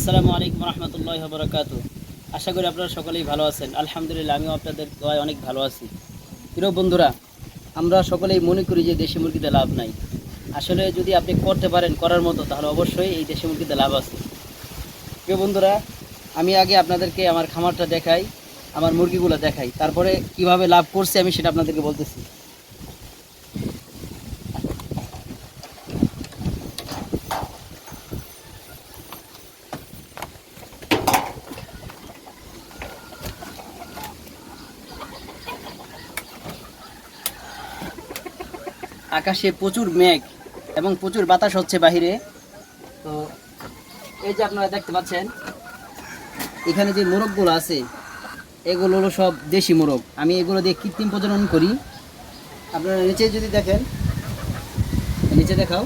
আসসালামু আলাইকুম রহমতুল্লাহ বরকাত আশা করি আপনারা সকলেই ভালো আছেন। আলহামদুলিল্লাহ, আমিও আপনাদের দোয়ায় অনেক ভালো আছি। প্রিয় বন্ধুরা, আমরা সকলেই মনে করি যে দেশি মুরগিতে লাভ নাই। আসলে যদি আপনি করতে পারেন, করার মতো, তাহলে অবশ্যই এই দেশি মুরগিতে লাভ আছে। প্রিয় বন্ধুরা, আমি আগে আপনাদেরকে আমার খামারটা দেখাই, আমার মুরগিগুলো দেখাই। তারপরে কীভাবে লাভ করছে আমি সেটা আপনাদেরকে বলতেছি। আকাশে প্রচুর মেঘ এবং প্রচুর বাতাস হচ্ছে বাহিরে। তো এই যে আপনারা দেখতে পাচ্ছেন, এখানে যে মোরগগুলো আছে, এগুলো হলো সব দেশি মোরগ। আমি এগুলো দিয়ে কৃত্রিম প্রজনন করি। আপনারা নিচে যদি দেখেন, নিচে দেখাও।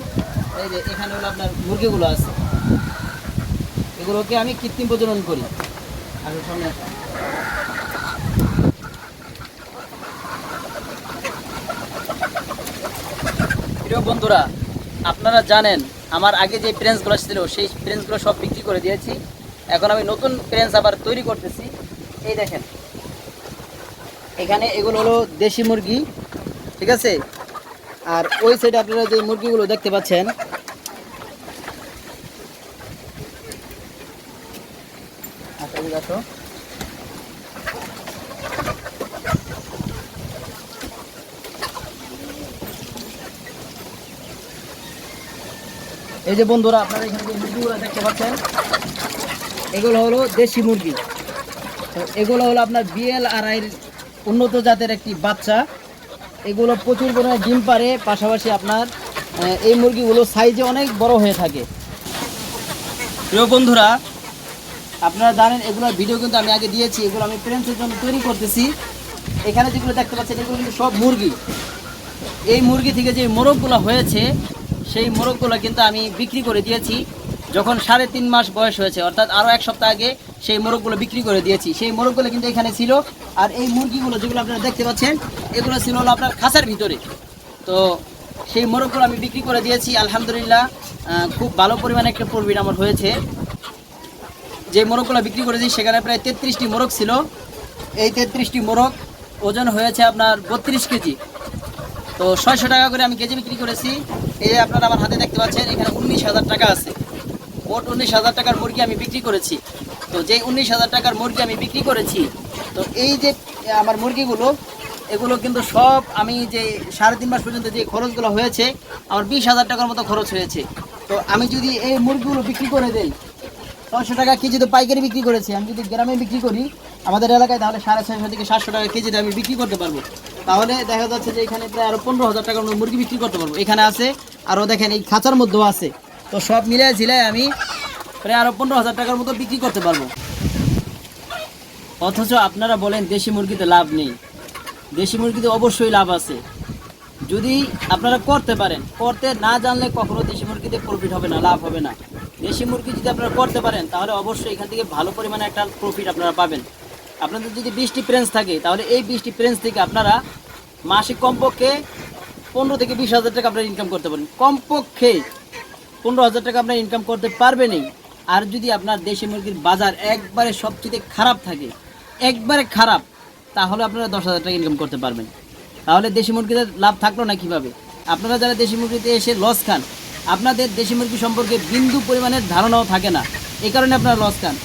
এই যে এখানে হলো আপনার মুরগিগুলো আছে। এগুলোকে আমি কৃত্রিম প্রজনন করি। আর সামনে। প্রিয় বন্ধুরা আপনারা জানেন আমার আগে যে প্রেন্সগুলো ছিল সেই প্রেন্সগুলো সব বিক্রি করে দিয়েছি। এখন আমি নতুন প্রেন্স আবার তৈরি করতেছি। এই দেখেন। এখানে এগুলো হলো দেশি মুরগি ঠিক আছে? আর ওই সাইডে আপনারা যে মুরগিগুলো দেখতে পাচ্ছেন আচ্ছা, এই যে বন্ধুরা, আপনারা এখানে যে মুরগিগুলো দেখতে পাচ্ছেন, এগুলো হলো দেশি মুরগি। এগুলো হলো আপনার বিএল আর আইয়ের উন্নত জাতের একটি বাচ্চা। এগুলো প্রচুর পরিমাণে ডিম পারে পাশাপাশি আপনার এই মুরগিগুলো সাইজে অনেক বড় হয়ে থাকে। প্রিয় বন্ধুরা, আপনারা জানেন, এগুলোর ভিডিও কিন্তু আমি আগে দিয়েছি, এগুলো আমি প্রেন্সের জন্য তৈরি করতেছি। এখানে যেগুলো দেখতে পাচ্ছেন, এগুলো কিন্তু সব মুরগি। এই মুরগি থেকে যে মোরগগুলো হয়েছে সেই মোরগগুলো কিন্তু আমি বিক্রি করে দিয়েছি। যখন সাড়ে তিন মাস বয়স হয়েছে, অর্থাৎ আরও এক সপ্তাহ আগে সেই মোরগগুলো বিক্রি করে দিয়েছি। সেই মোরগগুলো কিন্তু এখানে ছিল। আর এই মুরগিগুলো যেগুলো আপনারা দেখতে পাচ্ছেন, এগুলো ছিল হলো আপনার খাঁচার ভিতরে। তো সেই মোরগগুলো আমি বিক্রি করে দিয়েছি। আলহামদুলিল্লাহ খুব ভালো পরিমাণে একটা প্রফিট আমার হয়েছে। যে মোরগগুলো বিক্রি করেছি, সেখানে প্রায় তেত্রিশটি মোরগ ছিল। এই তেত্রিশটি মোরগ ওজন হয়েছে আপনার বত্রিশ কেজি। তো ছয়শো টাকা করে আমি কেজি বিক্রি করেছি। এই যে আপনারা আমার হাতে দেখতে পাচ্ছেন, এখানে উনিশ হাজার টাকা আছে। মোট উনিশ হাজার টাকার মুরগি আমি বিক্রি করেছি। তো যে উনিশ হাজার টাকার মুরগি আমি বিক্রি করেছি, তো এই যে আমার মুরগিগুলো, এগুলো কিন্তু সব আমি যে সাড়ে তিন মাস পর্যন্ত যে খরচগুলো হয়েছে, আমার বিশ হাজার টাকার মতো খরচ হয়েছে। তো আমি যদি এই মুরগিগুলো বিক্রি করে দেই ছয়শো টাকা কেজি তো পাইকারি বিক্রি করেছি। আমি যদি গ্রামে বিক্রি করি, আমাদের এলাকায় তাহলে সাড়ে ছয়শো থেকে সাতশো টাকা কেজিতে আমি বিক্রি করতে পারব। তাহলে দেখা যাচ্ছে যে এখানে প্রায় আরও পনেরো হাজার টাকার মতো মুরগি বিক্রি করতে পারব। এখানে আছে আরও দেখেন এই খাঁচার মধ্যেও আছে। তো সব মিলাই ঝিলাই আমি প্রায় আরও পনেরো হাজার টাকার মতো বিক্রি করতে পারব। অথচ আপনারা বলেন দেশি মুরগিতে লাভ নেই। দেশি মুরগিতে অবশ্যই লাভ আছে। যদি আপনারা করতে পারেন, করতে না জানলে কখনো দেশি মুরগিতে প্রফিট হবে না, লাভ হবে না। দেশি মুরগি যদি আপনারা করতে পারেন, তাহলে অবশ্যই এখান থেকে ভালো পরিমাণে একটা প্রফিট আপনারা পাবেন। আপনাদের যদি বিশটি প্রেন্স থাকে, তাহলে এই বিশটি প্রেন্স থেকে আপনারা মাসিক কমপক্ষে পনেরো থেকে বিশ হাজার টাকা আপনারা ইনকাম করতে পারেন কমপক্ষে পনেরো হাজার টাকা আপনার ইনকাম করতে পারবেনই। আর যদি আপনার দেশি মুরগির বাজার একবারে সবচেয়ে খারাপ থাকে, একবারে খারাপ, তাহলে আপনারা দশ হাজার টাকা ইনকাম করতে পারবেন। তাহলে দেশি মুরগিতে লাভ থাকল না কীভাবে? আপনারা যারা দেশি মুরগিতে এসে লস খান আপনাদের দেশি মুরগি সম্পর্কে বিন্দু পরিমাণের ধারণাও থাকে না। এই কারণে আপনারা লস খান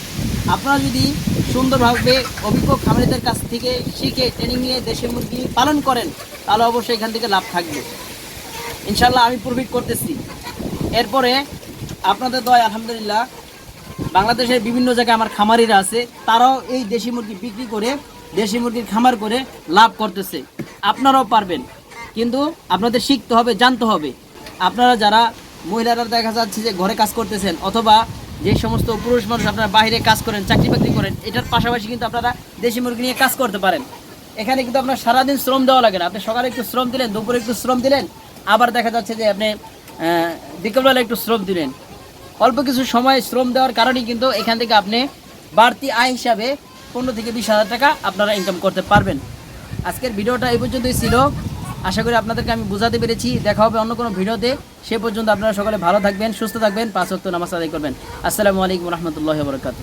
আপনারা যদি সুন্দরভাবে অভিজ্ঞ খামারিদের কাছ থেকে শিখে ট্রেনিং নিয়ে দেশি মুরগি পালন করেন, তাহলে অবশ্যই এখান থেকে লাভ থাকবে। ইনশাল্লাহ আমি প্রফিট করতেছি। এরপরে আপনাদের দয়, আলহামদুলিল্লাহ, বাংলাদেশের বিভিন্ন জায়গায় আমার খামারিরা আছে, তারাও এই দেশি মুরগি বিক্রি করে, দেশি মুরগির খামার করে লাভ করতেছে। আপনারাও পারবেন। কিন্তু আপনাদের শিখতে হবে, জানতে হবে। আপনারা যারা মহিলারা দেখা যাচ্ছে যে ঘরে কাজ করতেছেন অথবা যে সমস্ত পুরুষ মানুষ আপনারা বাইরে কাজ করেন, চাকরি বাকরি করেন, এটার পাশাপাশি কিন্তু আপনারা দেশি মুরগি নিয়ে কাজ করতে পারেন। এখানে কিন্তু আপনার সারাদিন শ্রম দেওয়া লাগে না। আপনি সকালে একটু শ্রম দিলেন, দুপুরে একটু শ্রম দিলেন, আবার দেখা যাচ্ছে যে আপনি বিকেলবেলা একটু শ্রম দিলেন। অল্প কিছু সময় শ্রম দেওয়ার কারণেই কিন্তু এখান থেকে আপনি বাড়তি আয় হিসাবে পনেরো থেকে বিশ হাজার টাকা আপনারা ইনকাম করতে পারবেন। আজকের ভিডিওটা এই পর্যন্তই ছিল। আশা করি আপনাদেরকে আমি বুঝাতে পেরেছি। দেখা হবে অন্য কোনো ভিডিওতে। সে পর্যন্ত আপনারা সকলে ভালো থাকবেন, সুস্থ থাকবেন, পাঁচ ওয়াক্ত নামাজ আদায় করবেন। আসসালামু আলাইকুম রহমতুল্লাহ বরকাত